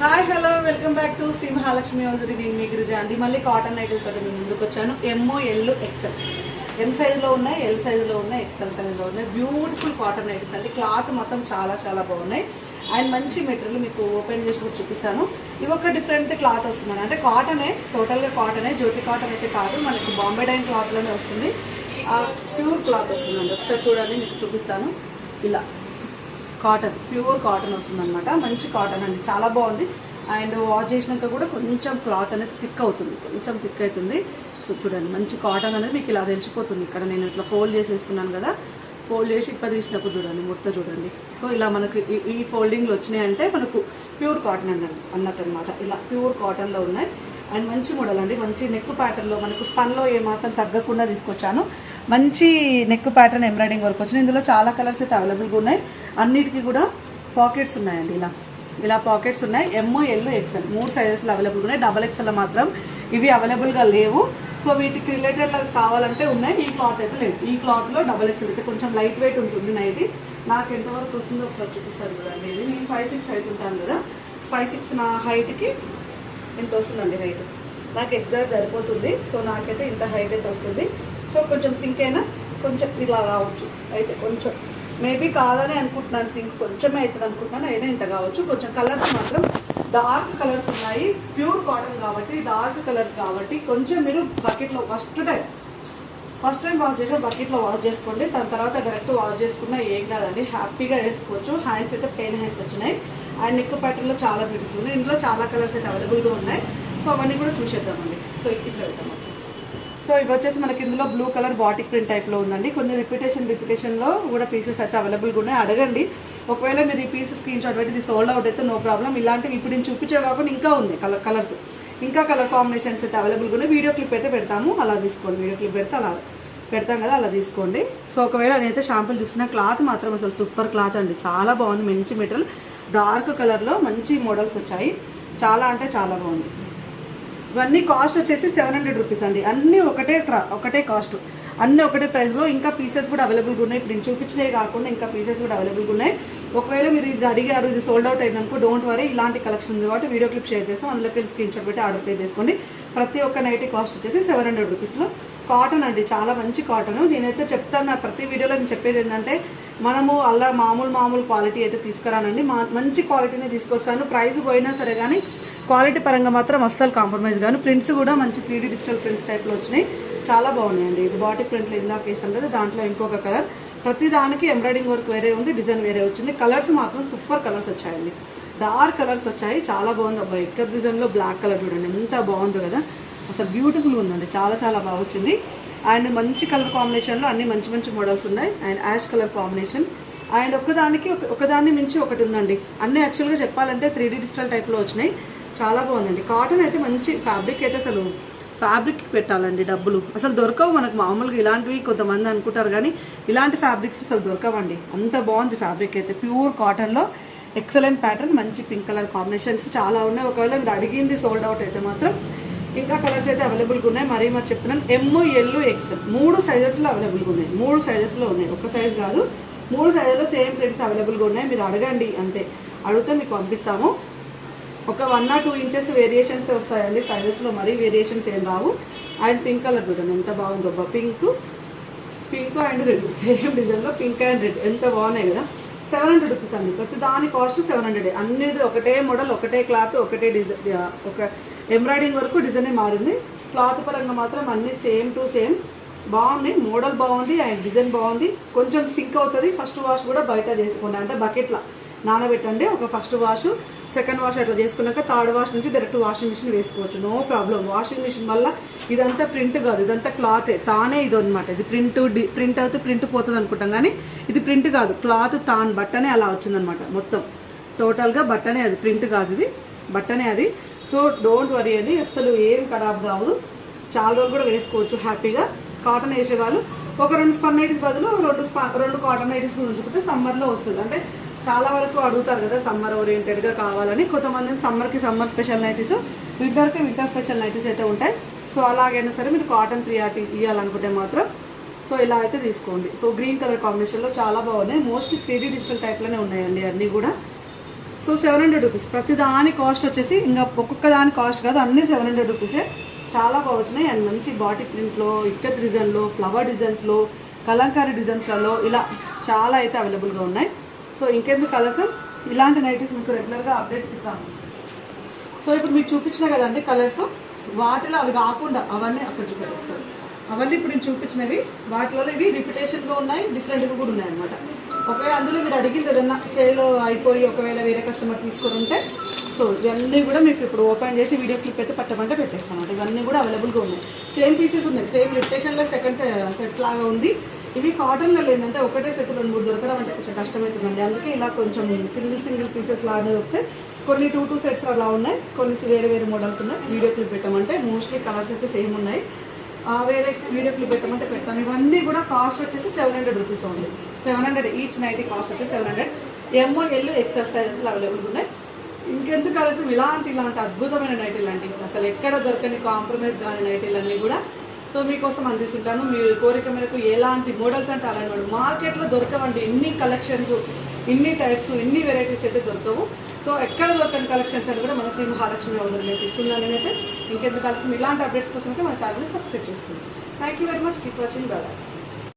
Hi hello welcome back to Shri Mahalakshmi hosiery నేను మీ గిరిజ అండి. మళ్ళీ కాటన్ ఐటమ్స్ నేను ముందుకు వచ్చాను. ఎంఓ ఎల్ ఎక్సెల్ ఎం సైజులో ఉన్నాయి ఎల్ సైజులో ఉన్నాయి ఎక్సెల్ సైజులో ఉన్నాయి. బ్యూటిఫుల్ కాటన్ ఐటమ్స్ అండి. క్లాత్ మొత్తం చాలా చాలా బాగున్నాయి. అండ్ మంచి మెటీరియల్ మీకు ఓపెన్ చేసి కూడా చూపిస్తాను. ఇవి ఒక డిఫరెంట్ క్లాత్ వస్తుంది అంటే కాటనే టోటల్గా కాటనే జ్యోతి కాటన్ అయితే కాదు. మనకి బాంబే డైన్ క్లాత్లోనే వస్తుంది. ప్యూర్ క్లాత్ వస్తుందండి. ఒకసారి చూడండి మీకు చూపిస్తాను. ఇలా. కాటన్ ప్యూర్ కాటన్ వస్తుందన్నమాట. మంచి కాటన్ అండి చాలా బాగుంది. అండ్ వాష్ చేసినాక కూడా కొంచెం క్లాత్ అనేది థిక్ అవుతుంది కొంచెం థిక్ అవుతుంది. సో చూడండి మంచి కాటన్ అనేది మీకు ఇలా తెలిసిపోతుంది. ఇక్కడ నేను ఇట్లా ఫోల్డ్ చేసేస్తున్నాను కదా ఫోల్డ్ చేసి ఇప్ప తీసినప్పుడు చూడండి ముడత చూడండి. సో ఇలా మనకు ఈ- ఈ ఫోల్డింగ్లు వచ్చినాయంటే మనకు ప్యూర్ కాటన్ అండి అన్నట్టు అనమాట ఇలా ప్యూర్ కాటన్లో ఉన్నాయి. అండ్ మంచి మోడల్ అండి మంచి నెక్ ప్యాటర్న్లో మనకు స్పన్లో ఏమాత్రం తగ్గకుండా తీసుకొచ్చాను. మంచి నెక్ ప్యాటర్న్ ఎంబ్రాయిడింగ్ వర్క్ వచ్చింది. ఇందులో చాలా కలర్స్ అయితే అవైలబుల్గా ఉన్నాయి. అన్నిటికీ కూడా పాకెట్స్ ఉన్నాయండి ఇలా. ఇలా పాకెట్స్ ఉన్నాయి. ఎంఓ ఎల్లో ఎక్సెల్ మూడు సైజెస్లో అవైలబుల్ ఉన్నాయి. డబల్ ఎక్సెల్ మాత్రం ఇవి అవైలబుల్గా లేవు. సో వీటికి రిలేటెడ్ కావాలంటే ఉన్నాయి. ఈ క్లాత్ అయితే లేదు. ఈ క్లాత్లో డబల్ ఎక్సెల్ అయితే కొంచెం లైట్ వెయిట్ ఉంటుంది నైట్. నాకు ఎంతవరకు వస్తుందో ఒకసారి చూపిస్తాను కదండి ఇది నేను ఫైవ్ సిక్స్ హైట్ ఉంటాను కదా. ఫైవ్ సిక్స్ నా హైట్కి ఇంత వస్తుందండి హైట్ నాకు ఎగ్జాక్ట్ సరిపోతుంది. సో నాకైతే ఇంత హైట్ అయితే వస్తుంది. సో కొంచెం సింక్ అయినా కొంచెం ఇలా కావచ్చు అయితే కొంచెం మేబీ కాదని అనుకుంటున్నాను సింక్ కొంచెమే అవుతుంది అనుకుంటున్నాను అయినా ఇంత కావచ్చు. కొంచెం కలర్స్ మాత్రం డార్క్ కలర్స్ ఉన్నాయి ప్యూర్ కాటన్ కాబట్టి డార్క్ కలర్స్ కాబట్టి కొంచెం మీరు బకెట్లో first time first time wash చేసిన బకెట్లో వాష్ చేసుకోండి. దాని తర్వాత డైరెక్ట్ వాష్ చేసుకున్నా ఏం కాదండి హ్యాపీగా వేసుకోవచ్చు. హ్యాండ్స్ అయితే పెయిన్ హ్యాండ్స్ వచ్చినాయి. అండ్ నెక్ ప్యాటర్న్లో చాలా బ్యూటిఫుల్ ఉన్నాయి. ఇందులో చాలా కలర్స్ అయితే అవైలబుల్గా ఉన్నాయి. సో అవన్నీ కూడా చూసేద్దామండి. సో ఇట్లా వెళ్తామండి సో ఇవి వచ్చేసి మనకి ఇందులో బ్లూ కలర్ బాటిక్ ప్రింట్ టైప్లో ఉందండి. కొన్ని రిపిటేషన్ రిపిటేషన్లో కూడా పీసెస్ అయితే అవైలబుల్గా ఉన్నాయి. అడగండి. ఒకవేళ మీరు ఈ పీసెస్ స్క్రీన్ షాట్ పెట్టి ఇది సోల్డ్ అవుట్ అయితే నో ప్రాబ్లం ఇలాంటివి ఇప్పుడు నేను చూపించే కాకుండా ఇంకా ఉంది కలర్ కలర్స్ ఇంకా కలర్ కాంబినేషన్స్ అయితే అవైలబుల్గా ఉన్నాయి. వీడియో క్లిప్ అయితే పెడతాము. అలా తీసుకోండి. వీడియో క్లిప్ పెడితే అలా పెడతాం కదా అలా తీసుకోండి. సో ఒకవేళ నేనైతే షాంపుల్ చూసిన క్లాత్ మాత్రం అసలు సూపర్ క్లాత్ అండి. చాలా బాగుంది. మంచి మెటీరియల్ డార్క్ కలర్లో మంచి మోడల్స్ వచ్చాయి. చాలా అంటే చాలా బాగుంది. ఇవన్నీ కాస్ట్ వచ్చేసి సెవెన్ హండ్రెడ్ రూపీస్ అండి. అన్నీ ఒకటే ట్రా- ఒకటే కాస్ట్ అన్నీ ఒకటే ప్రైస్లో ఇంకా పీసెస్ కూడా అవైలబుల్గా ఉన్నాయి. ఇప్పుడు నేను చూపించినవి కాకుండా ఇంకా పీసెస్ కూడా అవైలబుల్గా ఉన్నాయి. ఒకవేళ మీరు ఇది అడిగారు ఇది సోల్డ్ అవుట్ అయిందనుకో డోంట్ వరీ ఇలాంటి కలెక్షన్ ఉంది కాబట్టి వీడియో క్లిప్ షేర్ చేస్తాం. అందులోకి స్క్రీన్ షాట్ పెట్టి ఆర్డర్ పే చేసుకోండి. ప్రతి ఒక్క నైటీ కాస్ట్ వచ్చేసి సెవెన్ హండ్రెడ్ రూపీస్లో కాటన్ అండి చాలా మంచి కాటన్ నేనైతే చెప్తాను నా ప్రతి వీడియోలో నేను చెప్పేది ఏంటంటే మనము అలా మామూలు మామూలు క్వాలిటీ అయితే తీసుకురానండి. మా మంచి క్వాలిటీనే తీసుకొస్తాను. ప్రైస్ పోయినా సరే కానీ క్వాలిటీ పరంగా మాత్రం అస్సలు కాంప్రమైజ్ కాను ప్రింట్స్ కూడా మంచి త్రీ డిజిటల్ ప్రింట్స్ టైప్లో వచ్చినాయి. చాలా బాగున్నాయండి. ఇది బాడీ ప్రింట్లో ఇందాక వేసాం కదా దాంట్లో ఇంకొక కలర్. ప్రతి దానికి ఎంబ్రాయిడింగ్ వర్క్ వేరే ఉంది డిజైన్ వేరే వచ్చింది. కలర్స్ మాత్రం సూపర్ కలర్స్ వచ్చాయండి. డార్క్ కలర్స్ వచ్చాయి. చాలా బాగుంది. అబ్బాయి ఎక్కడ డిజైన్లో బ్లాక్ కలర్ చూడండి. ఎంత బాగుందో కదా. అసలు బ్యూటిఫుల్ ఉందండి. చాలా చాలా బాగా వచ్చింది. అండ్ మంచి కలర్ కాంబినేషన్లో అన్ని మంచి మంచి మోడల్స్ ఉన్నాయి. And ash colour combination and ఒకదానికి ఒక- ఒకదాన్ని మించి ఒకటి ఉందండి. అన్ని యాక్చువల్గా చెప్పాలంటే త్రీ డిజిటల్ టైప్లో వచ్చినాయి. చాలా బాగుందండి. కాటన్ అయితే మంచి ఫ్యాబ్రిక్ అయితే అసలు ఫ్యాబ్రిక్ పెట్టాలండి డబ్బులు. అసలు దొరకవు మనకు మామూలుగా ఇలాంటివి కొంతమంది అనుకుంటారు కానీ ఇలాంటి ఫ్యాబ్రిక్స్ అసలు దొరకవండి. అంత బాగుంది ఫ్యాబ్రిక్ అయితే. ప్యూర్ కాటన్లో ఎక్సలెంట్ ప్యాటర్న్ మంచి పింక్ కలర్ కాంబినేషన్స్ చాలా ఉన్నాయి. ఒకవేళ మీరు అడిగింది సోల్డ్ అవుట్ అయితే మాత్రం ఇంకా కలర్స్ అయితే అవైలబుల్గా ఉన్నాయి. మరీ మరి చెప్తున్నాను. ఎమ్ ఎల్లు ఎక్సెల్ మూడు సైజెస్లో అవైలబుల్గా ఉన్నాయి. మూడు సైజెస్లో ఉన్నాయి. ఒక సైజ్ కాదు. మూడు సైజులో సేమ్ ప్రింట్స్ అవైలబుల్గా ఉన్నాయి. మీరు అడగండి అంతే. అడిగితే మీకు పంపిస్తాము. ఒక one or two inches variations వస్తాయండి సైజెస్లో మరీ వేరియేషన్స్ ఏం రావు. అండ్ పింక్ కలర్ చూడండి ఎంత బాగుందో pink pink and red same డిజైన్లో పింక్ అండ్ రెడ్ ఎంత బాగున్నాయి కదా. సెవెన్ హండ్రెడ్ రూపీస్ అండి. ప్రతి దాని కాస్ట్ సెవెన్ హండ్రెడ్ అన్ని ఒకటే మోడల్ ఒకటే క్లాత్ ఒకటే డిజైన్ ఒక ఎంబ్రాయిడింగ్ వరకు డిజైనే మారింది. క్లాత్ పరంగా మాత్రం అన్ని సేమ్ టు సేమ్ బాగుంది. మోడల్ బాగుంది అండ్ డిజైన్ బాగుంది. కొంచెం సింక్ అవుతుంది. ఫస్ట్ వాష్ కూడా బయట చేసుకోండి. అంటే బకెట్లా నానబెట్టండి. ఒక ఫస్ట్ వాష్ సెకండ్ వాష్ అట్లా చేసుకున్నాక థర్డ్ వాష్ నుంచి డైరెక్ట్ వాషింగ్ మిషన్ వేసుకోవచ్చు. నో ప్రాబ్లం వాషింగ్ మిషన్ వల్ల ఇదంతా ప్రింట్ కాదు. ఇదంతా క్లాతే తానే ఇది అనమాట ఇది ప్రింట్ ప్రింట్ అవుతే ప్రింట్ పోతుంది అనుకుంటాం కానీ ఇది ప్రింట్ కాదు. క్లాత్ తాన్ బట్టనే అలా వచ్చిందనమాట మొత్తం. టోటల్గా బట్టనే అది ప్రింట్ కాదు ఇది. బట్టనే అది. సో డోంట్ వరీ అది అసలు ఏం ఖరాబ్ రాదు చాలా రోజులు కూడా వేసుకోవచ్చు హ్యాపీగా. కాటన్ వేసేవాళ్ళు ఒక రెండు స్పన్ నైటీస్ బదులు రెండు రెండు కాటన్ నైటీస్ ఉంచుకుంటే సమ్మర్లో వస్తుంది. అంటే చాలా వరకు అడుగుతారు కదా సమ్మర్ ఓరియంటెడ్గా కావాలని. కొంతమంది సమ్మర్కి సమ్మర్ స్పెషల్ నైటీస్ వింటర్కి వింటర్ స్పెషల్ నైటీస్ అయితే ఉంటాయి. సో అలాగైనా సరే మీరు కాటన్ ప్రియారిటీ ఇవ్వాలనుకుంటే మాత్రం సో ఇలా అయితే తీసుకోండి. సో గ్రీన్ కలర్ కాంబినేషన్లో చాలా బాగున్నాయి. మోస్ట్ త్రీ డిజిటల్ టైప్లోనే ఉన్నాయండి అన్నీ కూడా. సో సెవెన్ హండ్రెడ్ రూపీస్ ప్రతి దాని కాస్ట్ వచ్చేసి ఇంకా ఒక్కొక్క దాని కాస్ట్ కాదు అన్ని సెవెన్ హండ్రెడ్ రూపీసే చాలా బాగా వచ్చినాయి. అండ్ మంచి బాటిక్ ప్రింట్లో ఇక్కత్ డిజైన్లో ఫ్లవర్ డిజైన్స్లో కలంకారీ డిజైన్స్లలో ఇలా చాలా అయితే అవైలబుల్గా ఉన్నాయి. సో ఇంకెందుకు కలర్స్? ఇలాంటి నైటీస్ మీకు రెగ్యులర్గా అప్డేట్స్ ఇస్తాను. సో ఇప్పుడు మీకు చూపించిన కదండి కలర్స్? వాటిలో అవి కాకుండా అవన్నీ అక్కడ చూపెట్టారు అవన్నీ ఇప్పుడు నేను చూపించినవి వాటిలో ఇవి రిపిటేషన్గా ఉన్నాయి డిఫరెంట్గా కూడా ఉన్నాయి అనమాట ఒకవేళ అందులో మీరు అడిగింది ఏదన్నా సేల్ అయిపోయి ఒకవేళ వేరే కస్టమర్ తీసుకొని ఉంటే సో ఇవన్నీ కూడా మీకు ఇప్పుడు ఓపెన్ చేసి వీడియో క్లిప్ అయితే పట్టమంటే పెట్టేస్తాను ఇవన్నీ కూడా అవైలబుల్గా ఉన్నాయి. సేమ్ పీసెస్ ఉన్నాయి. సేమ్ రిపిటేషన్లో సెకండ్ సెట్ లాగా ఉంది. ఇవి కాటన్లో ఏంటంటే ఒకటే సెట్ రెండు మూడు దొరకడం అంటే కొంచెం కష్టమవుతుందండి. అందుకే ఇలా కొంచెం సింగిల్ సింగిల్ పీసెస్ లాగా వస్తే కొన్ని టూ టూ సెట్స్ అలా ఉన్నాయి. కొన్ని వేరే వేరే మోడల్స్ ఉన్నాయి. వీడియో క్లిప్ పెట్టమంటే మోస్ట్లీ కలర్స్ అయితే సేమ్ ఉన్నాయి. వేరే వీడియో క్లిప్ పెట్టమంటే పెడతాను. ఇవన్నీ కూడా కాస్ట్ వచ్చేసి సెవెన్ హండ్రెడ్ రూపీస్ ఉంది seven hundred each nighty cost వచ్చేసి seven hundred. M O L available ఉన్నాయి. ఇంకెందుకు కలిసి ఇలాంటి ఇలాంటి అద్భుతమైన నైటీలు అండి. అసలు ఎక్కడ దొరకని కాంప్రమైజ్ కాని నైటీలు అన్నీ కూడా సో మీకోసం అందిస్తుంటాను. మీరు కోరిక మేరకు ఎలాంటి మోడల్స్ అంటే అలాంటి మోడల్ మార్కెట్లో దొరకవండి. ఇన్ని కలెక్షన్స్ ఇన్ని టైప్స్ ఇన్ని వెరైటీస్ అయితే దొరకవు సో ఎక్కడ దొరకని కలెక్షన్స్ అని కూడా మన శ్రీ మహాలక్ష్మి వదిలి నేను ఇస్తున్నాను నేనైతే. ఇంకెందుకు కలిసి ఇలాంటి అప్డేట్స్ కోసం అయితే మన ఛానల్ని సబ్స్క్రైబ్ చేసుకుంటాం thank you very much keep watching bye